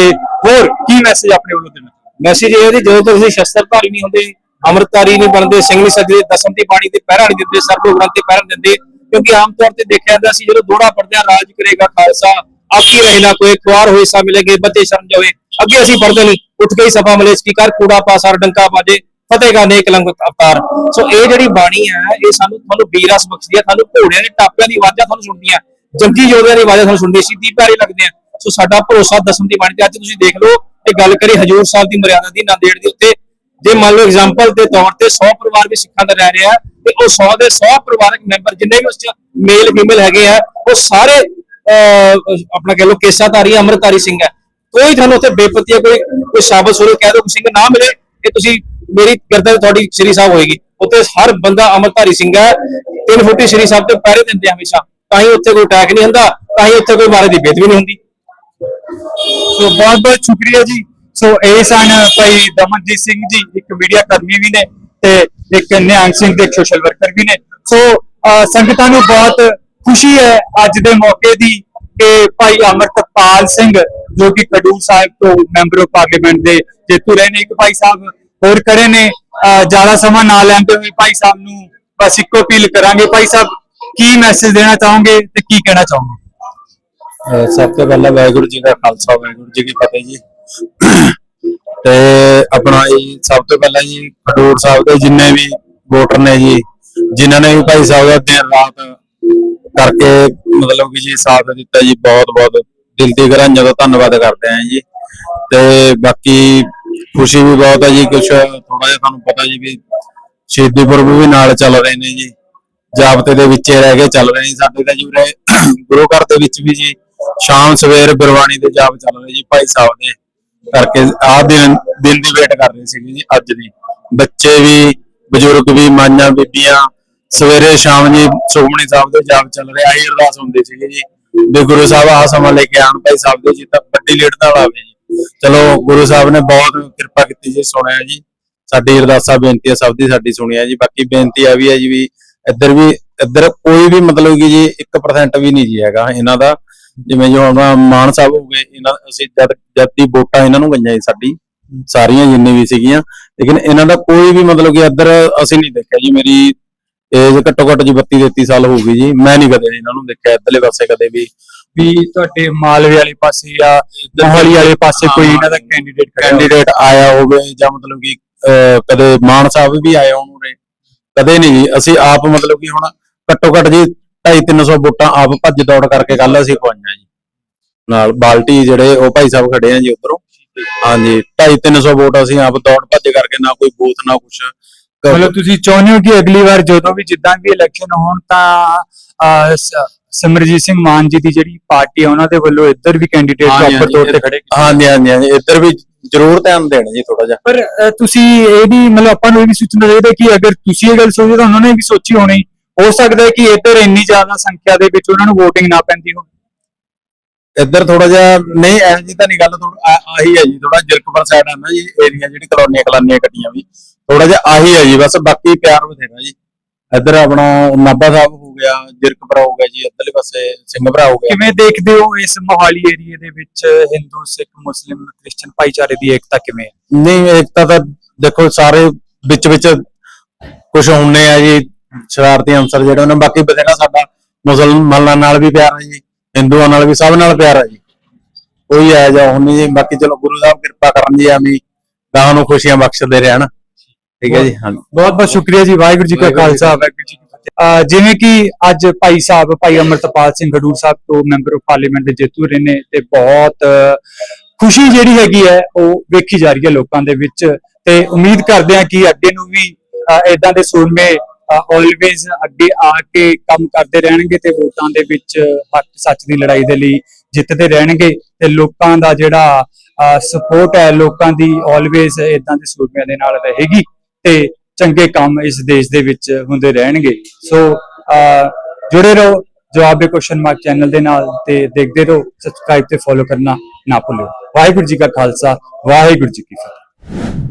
ਹੋਰ ਕੀ ਮੈਸੇਜ ਆਪਣੇ ਵੱਲੋਂ ਦੇਣਾ ਮੈਸੇਜ ਇਹ ਹੈ ਕਿ ਜਦੋਂ ਤੁਸੀਂ ਸ਼ਸਤਰਧਾਰੀ ਨਹੀਂ ਹੁੰਦੇ, ਅੰਮ੍ਰਿਤਧਾਰੀ ਨਹੀਂ ਬਣਦੇ ਸਿੰਘ ਨਹੀਂ ਸੱਜਦੇ ਦਸਮ ਦੀ ਬਾਣੀ ਤੇ ਪਹਿਰਾ ਨਹੀਂ ਦਿੰਦੇ, ਸਰਬੋ ਗ੍ਰੰਥ ਤੇ ਪਹਿਰਾ ਨਹੀਂ ਦਿੰਦੇ, ਕਿਉਂਕਿ ਆਮ ਤੌਰ ਤੇ ਦੇਖਿਆ ਜਾਂਦਾ ਸੀ, ਜਦੋਂ ਦੋੜਾ ਪੜਦੇ ਆ ਰਾਜ ਕਰੇਗਾ ਖਾਲਸਾ ਆਖੀ ਰਹੇ ਨਾ ਕੋਈ ਖੁਆਰ ਹੋਏ ਸਾ ਮਿਲੇਗੇ, ਬੱਚੇ ਸ਼ਰਮ ਜਾਵੇ, ਅੱਗੇ ਅਸੀਂ ਪੜਦੇ ਨਹੀਂ, ਉੱਠ ਕੇ ਹੀ ਸਭਾ ਮਲੇ ਸਪੀਕਰ ਕੂੜਾ ਪਾਸਰ ਡੰਕਾ ਬਾਜੇ ਫਤਿਹ ਗਾ ਨੇਕ ਲੰਗ ਅਵਤਾਰ। ਸੋ ਇਹ ਜਿਹੜੀ ਬਾਣੀ ਹੈ ਇਹ ਸਾਨੂੰ ਤੁਹਾਨੂੰ ਬੀਰਸ ਬਖਸ਼ਦੀ ਹੈ ਸਾਨੂੰ ਘੋੜਿਆਂ ਦੇ ਟਾਪਿਆਂ ਦੀ ਆਵਾਜ਼ਾਂ ਤੁਹਾਨੂੰ ਸੁਣਦੀਆਂ ਜੰਗੀ ਯੋਧਿਆਂ ਦੀ ਆਵਾਜ਼ਾਂ ਤੁਹਾਨੂੰ ਸੁਣਦੀ ਸਿੱਧੀ ਪਿਆਰੇ ਲੱਗਦੇ ਆ ਸੋ ਸਾਡਾ ਭਰੋਸਾ ਦਸਮ ਦੀ ਬਾਣੀ ਤੇ ਅੱਜ ਤੁਸੀਂ ਦੇਖ ਲਓ ਤੇ ਗੱਲ ਕਰੀ ਹਜੂਰ ਸਾਹਿਬ ਦੀ ਮਰਿਆਦਾ ਦੀ ਨਾਂਦੇੜ ਦੇ ਉੱਤੇ। ਜੇ ਮੰਨ ਲਓ ਐਗਜ਼ਾਮਪਲ ਦੇ ਤੌਰ ਤੇ 100 ਪਰਿਵਾਰ ਵੀ ਸਿੱਖਾਂ ਦਾ ਰਹਿ ਰਿਹਾ ਤੇ ਉਹ 100 ਦੇ 100 ਪਰਿਵਾਰਕ ਮੈਂਬਰ ਜਿੰਨੇ ਵੀ ਉਸ ਚ ਮੇਲ ਫੀਮੇਲ ਹੈਗੇ ਆ ਉਹ ਸਾਰੇ ਅਹ, ਆਪਣਾ ਕਹਿ ਲਓ ਕੇਸਾਧਾਰੀ ਅੰਮ੍ਰਿਤਧਾਰੀ ਸਿੰਘ ਹੈ। ਕੋਈ ਤੁਹਾਨੂੰ ਉੱਥੇ ਬੇਪਤੀਆ ਕੋਈ ਕੋਈ ਸ਼ਾਬਤ ਸੁਣੋ ਕਹਿ ਦੋ ਸਿੰਘ ਨਾ ਮਿਲੇ ਤੇ ਤੁਸੀਂ ਮੇਰੀ ਗਰਦਨ ਤੁਹਾਡੀ ਸ੍ਰੀ ਸਾਹਿਬ ਹੋਏਗੀ। ਉੱਥੇ ਹਰ ਬੰਦਾ ਅਮਰਧਾਰੀ ਸਿੰਘ ਹੈ। ਤਿੰਨ ਫੁੱਟੀ ਸ੍ਰੀ ਸਾਹਿਬ ਤੇ ਪਹਿਰੇ ਦਿੰਦੇ ਹਮੇਸ਼ਾ। ਤਾਂ ਹੀ ਉੱਥੇ ਕੋਈ ਅਟੈਕ ਨਹੀਂ ਹੁੰਦਾ, ਤਾਂ ਹੀ ਉੱਥੇ ਕੋਈ ਮਾਰੇ ਦੀ ਬੇਤ ਵੀ ਨਹੀਂ ਹੁੰਦੀ। ਸੋ ਬਹੁਤ ਬਹੁਤ ਸ਼ੁਕਰੀਆ ਜੀ। ਸੋ ਇਹ ਸਨ ਭਾਈ ਦਮਨਜੀਤ ਸਿੰਘ ਜੀ, ਇੱਕ ਮੀਡੀਆ ਕਰਮੀ ਵੀ ਨੇ ਤੇ ਇੱਕ ਨਿਹੰਗ ਸਿੰਘ ਦੇ ਸੋਸ਼ਲ ਵਰਕਰ ਵੀ ਨੇ। ਸੋ ਸੰਗਤਾਂ ਨੂੰ ਬਹੁਤ ਖੁਸ਼ੀ ਹੈ ਅੱਜ ਦੇ ਮੌਕੇ ਦੀ ਕਿ ਭਾਈ ਅਮਰਤਪਾਲ ਸਿੰਘ, ਜੋ ਕਿ ਖਡੂਰ ਸਾਹਿਬ ਤੋਂ ਮੈਂਬਰ ਆਫ ਪਾਰਲੀਮੈਂਟ ਦੇ ਜੇਤੂ ਰਹੇ ਨੇ, ਇੱਕ ਭਾਈ ਸਾਹਿਬ ਹੋਰ ਖੜੇ ਨੇ ਜ਼ਿਆਦਾ ਸਮਾਂ ਨਾ ਲੈਂਦੇ ਹੋਏ ਭਾਈ ਸਾਹਿਬ ਨੂੰ ਬਸ ਇੱਕੋ ਅਪੀਲ ਕਰਾਂਗੇ। ਭਾਈ ਸਾਹਿਬ, ਕੀ ਮੈਸੇਜ ਦੇਣਾ ਚਾਹੋਗੇ ਤੇ ਕੀ ਕਹਿਣਾ ਚਾਹੋਗੇ? ਸਭ ਤੋਂ ਪਹਿਲਾਂ ਵਾਹਿਗੁਰੂ ਜੀ ਦਾ ਖਾਲਸਾ, ਵਾਹਿਗੁਰੂ ਜੀ ਕੀ ਫਤਿਹ ਜੀ। ਤੇ ਆਪਣਾ ਜੀ ਸਭ ਤੋਂ ਪਹਿਲਾਂ ਜੀ, ਖਡੂਰ ਸਾਹਿਬ ਦੇ ਜਿੰਨੇ ਵੀ ਵੋਟਰ ਨੇ ਜੀ, ਜਿਨ੍ਹਾਂ ਨੇ ਵੀ ਭਾਈ ਸਾਹਿਬ ਦਾ ਦਿਨ ਰਾਤ ਕਰਕੇ ਮਤਲਬ ਕਿ ਜੀ ਸਾਥ ਦਿੱਤਾ ਜੀ ਬਹੁਤ ਬਹੁਤ ਦਿਲ ਦੀ ਗਹਿਰਾਈਆਂ ਦਾ ਧੰਨਵਾਦ ਕਰਦੇ ਆਂ ਜੀ। ਤੇ ਬਾਕੀ ਖੁਸ਼ੀ ਵੀ ਬਹੁਤ ਹੈ ਜੀ, ਕੁਛ ਥੋੜਾ ਜਿਹਾ ਤੁਹਾਨੂੰ ਪਤਾ ਜੀ ਵੀ ਸ਼ਹੀਦੀ ਪੁਰਬ ਵੀ ਨਾਲ ਚੱਲ ਰਹੇ ਨੇ ਜੀ। ਜਾਬਤੇ ਦੇ ਵਿੱਚ ਰਹਿ ਕੇ ਚੱਲ ਰਹੇ ਜੀ ਸਾਡੇ ਤਾਂ ਜੀ ਉਰੇ ਗੁਰੂ ਘਰ ਦੇ ਵਿੱਚ ਵੀ ਜੀ, ਸ਼ਾਮ ਸਵੇਰ ਗੁਰਬਾਣੀ ਦੇ ਜਾਪ ਚੱਲ ਰਹੇ ਜੀ ਭਾਈ ਸਾਹਿਬ ਦੇ ਕਰਕੇ। ਆਹ ਦਿਨ ਦਿਨ ਦੀ ਵੇਟ ਕਰ ਰਹੇ ਸੀਗੇ ਜੀ ਅੱਜ ਦੀ। ਬੱਚੇ ਵੀ, ਬਜ਼ੁਰਗ ਵੀ, ਮਾਈਆਂ, ਬੀਬੀਆਂ, ਸਵੇਰੇ ਸ਼ਾਮ ਜੀ ਸੁਖਮਣੀ ਸਾਹਿਬ ਦੇ ਜਾਪ ਚੱਲ ਰਹੇ ਆਹੀ ਅਰਦਾਸ ਹੁੰਦੀ ਸੀਗੀ ਜੀ ਵੀ ਗੁਰੂ ਸਾਹਿਬ ਆ ਸਮਾਂ ਲੈ ਕੇ ਆਣ ਭਾਈ ਸਾਹਿਬ ਦੇ ਜੀ ਤਾਂ ਵੱਡੀ ਲੇਟ ਦਾ ਆਵੇ ਚਲੋ ਗੁਰੂ ਸਾਹਿਬ ਨੇ ਬਹੁਤ ਕਿਰਪਾ ਕੀਤੀ ਜੀ ਸੁਣਿਆ ਜੀ। ਸਾਡੀ ਅਰਦਾਸਾਂ ਬੇਨਤੀਆਂ ਸਭ ਦੀ ਸਾਡੀ ਸੁਣਿਆ ਜੀ। ਬਾਕੀ ਬੇਨਤੀ ਆ ਵੀ ਹੈ ਜੀ ਵੀ ਇੱਧਰ ਵੀ, ਇੱਧਰ ਕੋਈ ਵੀ ਮਤਲਬ ਕਿ ਜੀ 1% ਵੀ ਨਹੀਂ ਜੀ ਹੈਗਾ ਇਹਨਾਂ ਦਾ। ਜਿਵੇਂ ਜੋ ਆਪਣਾ ਮਾਨ ਸਾਹਿਬ ਹੋ ਗਏ, ਇਹਨਾਂ ਅਸੀਂ ਜਦ ਜਦ ਦੀ ਵੋਟਾਂ ਇਹਨਾਂ ਨੂੰ ਗਈਆਂ ਜੀ ਸਾਡੀ, ਸਾਰੀਆਂ ਜਿੰਨੀ ਵੀ ਸੀਗੀਆਂ। ਲੇਕਿਨ ਇਹਨਾਂ ਦਾ ਕੋਈ ਵੀ ਮਤਲਬ ਕਿ ਇੱਧਰ ਅਸੀਂ ਨਹੀਂ ਦੇਖਿਆ ਜੀ। ਮੇਰੀ ਏਜ ਘੱਟੋ ਘੱਟ ਜੀ 32 33 ਸਾਲ ਹੋ ਗਈ ਜੀ। ਮੈਂ ਨਹੀਂ ਕਦੇ ਇਹਨਾਂ ਨੂੰ ਦੇਖਿਆ ਇੱਧਰਲੇ ਪਾਸੇ ਕਦੇ ਵੀ। ਵੀ ਤੁਹਾਡੇ ਮਾਲਵੇ ਵਾਲੇ ਪਾਸੇ ਜਾਂ ਮੋਹਾਲੀ ਵਾਲੇ ਪਾਸੇ ਕੋਈ ਇਹਨਾਂ ਦਾ ਕੈਂਡੀਡੇਟ। ਕੈਂਡੀਡੇਟ ਆਇਆ ਹੋਵੇ ਜਾਂ ਮਤਲਬ ਕਿ ਅਹ, ਕਦੇ ਮਾਨ ਸਾਹਿਬ ਵੀ ਆਏ ਹੋਣ ਉਰੇ ਕਦੇ ਨਹੀਂ ਅਸੀਂ ਆਪ ਮਤਲਬ ਕਿ ਹੁਣ ਘੱਟੋ ਘੱਟ ਜੀ 250 ਵੋਟਾਂ ਆਪ ਭੱਜ ਦੌੜ ਕਰਕੇ ਕੱਲ ਅਸੀਂ ਪਵਾਈਆਂ ਜੀ। ਨਾਲ ਬਾਲਟੀ ਜਿਹੜੇ ਉਹ ਭਾਈ ਸਾਹਿਬ ਖੜੇ ਆ ਜੀ ਉਧਰੋਂ। ਹਾਂਜੀ 250 ਵੋਟ ਅਸੀਂ ਆਪ ਦੌੜ ਭੱਜ ਕਰਕੇ ਨਾ ਕੋਈ ਬੂਥ ਨਾ ਕੁਛ ਮਤਲਬ ਤੁਸੀਂ ਚਾਹੁੰਦੇ ਹੋ ਕਿ ਅਗਲੀ ਵਾਰ ਜਦੋਂ ਵੀ ਜਿੱਦਾਂ ਵੀ ਇਲੈਕਸ਼ਨ ਹੋਣ ਤਾਂ ਅਹ, ਸ- ਸਿਮਰਜੀਤ ਸਿੰਘ ਮਾਨ ਜੀ ਦੀ ਜਿਹੜੀ ਪਾਰਟੀ ਹੈ ਉਹਨਾਂ ਦੇ ਵੱਲੋਂ ਇੱਧਰ ਵੀ ਕੈਂਡੀਡੇਟ ਪ੍ਰੋਪਰ ਤੌਰ ਤੇ ਖੜੇ। ਹਾਂਜੀ ਹਾਂਜੀ ਹਾਂਜੀ ਇੱਧਰ ਵੀ ਜ਼ਰੂਰ ਧਿਆਨ ਦੇਣਾ ਜੀ ਥੋੜਾ ਜਿਹਾ। ਪਰ ਤੁਸੀਂ ਇਹ ਵੀ ਮਤਲਬ ਆਪਾਂ ਨੂੰ ਇਹ ਵੀ ਸੋਚਣਾ ਚਾਹੀਦਾ ਕਿ ਅਗਰ ਤੁਸੀਂ ਇਹ ਗੱਲ ਸੋਚਦੇ ਤਾਂ ਉਹਨਾਂ ਨੇ ਵੀ ਸੋਚੀ ਹੋਣੀ। ਹੋ ਸਕਦਾ ਹੈ ਕਿ ਇੱਧਰ ਇੰਨੀ ਜ਼ਿਆਦਾ ਸੰਖਿਆ ਦੇ ਵਿੱਚ ਉਹਨਾਂ ਨੂੰ VOTING ਨਾ ਪੈਂਦੀ ਹੋਵੇ। ਇੱਧਰ ਥੋੜਾ ਜਿਹਾ ਨਹੀਂ ਐ ਜੀ ਤਾਂ ਨਹੀਂ ਗੱਲ ਥੋੜਾ ਆਹੀ ਹੈ ਜੀ ਥੋੜਾ ਜਿਰਕਪੁਰ ਸਾਈਡ ਨਾ ਜੀ ਏਰੀਆ ਜਿਹੜੀ ਕਲੋਨੀਆਂ ਕਲਾਨੀਆਂ ਕੱਟੀਆਂ ਵੀ। ਥੋੜਾ ਜਿਹਾ ਆਹੀ ਹੈ ਜੀ ਬਸ ਬਾਕੀ ਪਿਆਰ ਬਥੇਰਾ ਜੀ। ਇੱਧਰ ਆਪਣਾ ਨਾਭਾ ਸਾਹਿਬ ਗਿਆ ਜਿਰਕਪੁਰ ਹੋ ਗਿਆ ਜੀ ਇੱਧਰਲੇ ਪਾਸੇ ਸਿੰਘਪੁਰਾ ਹੋ ਗਿਆ। ਕਿਵੇਂ ਦੇਖਦੇ ਹੋ ਇਸ ਮੋਹਾਲੀ ਏਰੀਏ ਦੇ ਵਿੱਚ ਹਿੰਦੂ ਸਿੱਖ ਮੁਸਲਿਮ ਕ੍ਰਿਸਚੀਅਨ ਭਾਈਚਾਰੇ ਦੀ ਏਕਤਾ ਕਿਵੇਂ ਹੈ? ਨਹੀਂ ਏਕਤਾ ਤਾਂ ਦੇਖੋ ਸਾਰੇ ਵਿੱਚ ਵਿੱਚ ਕੁਝ ਹੁੰਨੇ ਆ ਜੀ ਸ਼ਰਾਰਤੀ ਅੰਸਰ ਜਿਹੜੇ ਉਹਨਾਂ ਬਾਕੀ ਬਥੇਰਾ ਸਾਡਾ ਮੁਸਲਮਾਨਾਂ ਨਾਲ ਵੀ ਪਿਆਰ ਹੈ ਜੀ ਹਿੰਦੂਆਂ ਨਾਲ ਵੀ ਸਭ ਨਾਲ ਪਿਆਰ ਹੈ ਜੀ। ਕੋਈ ਆ ਜਾ ਹੁਣ ਜੀ ਬਾਕੀ ਚਲੋ ਗੁਰੂ ਸਾਹਿਬ ਕਿਰਪਾ ਕਰਨ ਜੀ ਐਵੇਂ ਗਾਂ ਨੂੰ ਖੁਸ਼ੀਆਂ ਬਖਸ਼ਦੇ ਰਹਿਣ। ਠੀਕ ਹੈ ਜੀ ਹਾਂਜੀ। ਬਹੁਤ ਬਹੁਤ ਸ਼ੁਕਰੀਆ ਜੀ ਵਾਹਿਗੁਰੂ ਜੀ ਕਾ ਖਾਲਸਾ। ਵਾਹਿਗੁਰੂ ਜੀ ਜਿਵੇਂ ਕਿ ਅੱਜ ਭਾਈ ਸਾਹਿਬ, ਭਾਈ ਅਮਰਤਪਾਲ ਸਿੰਘ ਖਡੂਰ ਸਾਹਿਬ ਤੋਂ ਮੈਂਬਰ ਆਫ ਪਾਰਲੀਮੈਂਟ ਦੇ ਜੇਤੂ ਰਹੇ ਨੇ ਤੇ ਬਹੁਤ ਖੁਸ਼ੀ ਜਿਹੜੀ ਹੈਗੀ ਹੈ, ਉਹ ਵੇਖੀ ਜਾ ਰਹੀ ਹੈ ਲੋਕਾਂ ਦੇ ਵਿੱਚ ਤੇ ਉਮੀਦ ਕਰਦੇ ਹਾਂ ਕਿ ਅੱਗੇ ਨੂੰ ਵੀ ਇਦਾਂ ਦੇ ਸੂਰਮੇ ਆਲਵੇਜ਼ ਅੱਗੇ ਆ ਕੇ ਕੰਮ ਕਰਦੇ ਰਹਿਣਗੇ ਤੇ ਵੋਟਾਂ ਦੇ ਵਿੱਚ ਹੱਕ ਸੱਚ ਦੀ ਲੜਾਈ ਦੇ ਲਈ ਜਿੱਤਦੇ ਰਹਿਣਗੇ ਤੇ ਲੋਕਾਂ ਦਾ ਜਿਹੜਾ ਸਪੋਰਟ ਹੈ, ਲੋਕਾਂ ਦੀ ਆਲਵੇਜ਼ ਇਦਾਂ ਦੇ ਸੂਰਮਿਆਂ ਦੇ ਨਾਲ ਰਹੇਗੀ ਤੇ ਚੰਗੇ ਕੰਮ ਇਸ ਦੇਸ਼ ਦੇ ਵਿੱਚ ਹੁੰਦੇ ਰਹਿਣਗੇ। ਸੋ ਅਹ, ਜੁੜੇ ਰਹੋ ਜਵਾਬ ਜਵਾਬੇ ਕੁਐਸਚਨ ਮਾਰਕ ਚੈਨਲ ਦੇ ਨਾਲ ਤੇ ਦੇਖਦੇ ਰਹੋ ਸਬਸਕ੍ਰਾਈਬ ਤੇ ਫੋਲੋ ਕਰਨਾ ਨਾ ਭੁੱਲਿਓ। ਵਾਹਿਗੁਰੂ ਜੀ ਕਾ ਖਾਲਸਾ ਵਾਹਿਗੁਰੂ ਜੀ ਕੀ ਫਤਿਹ।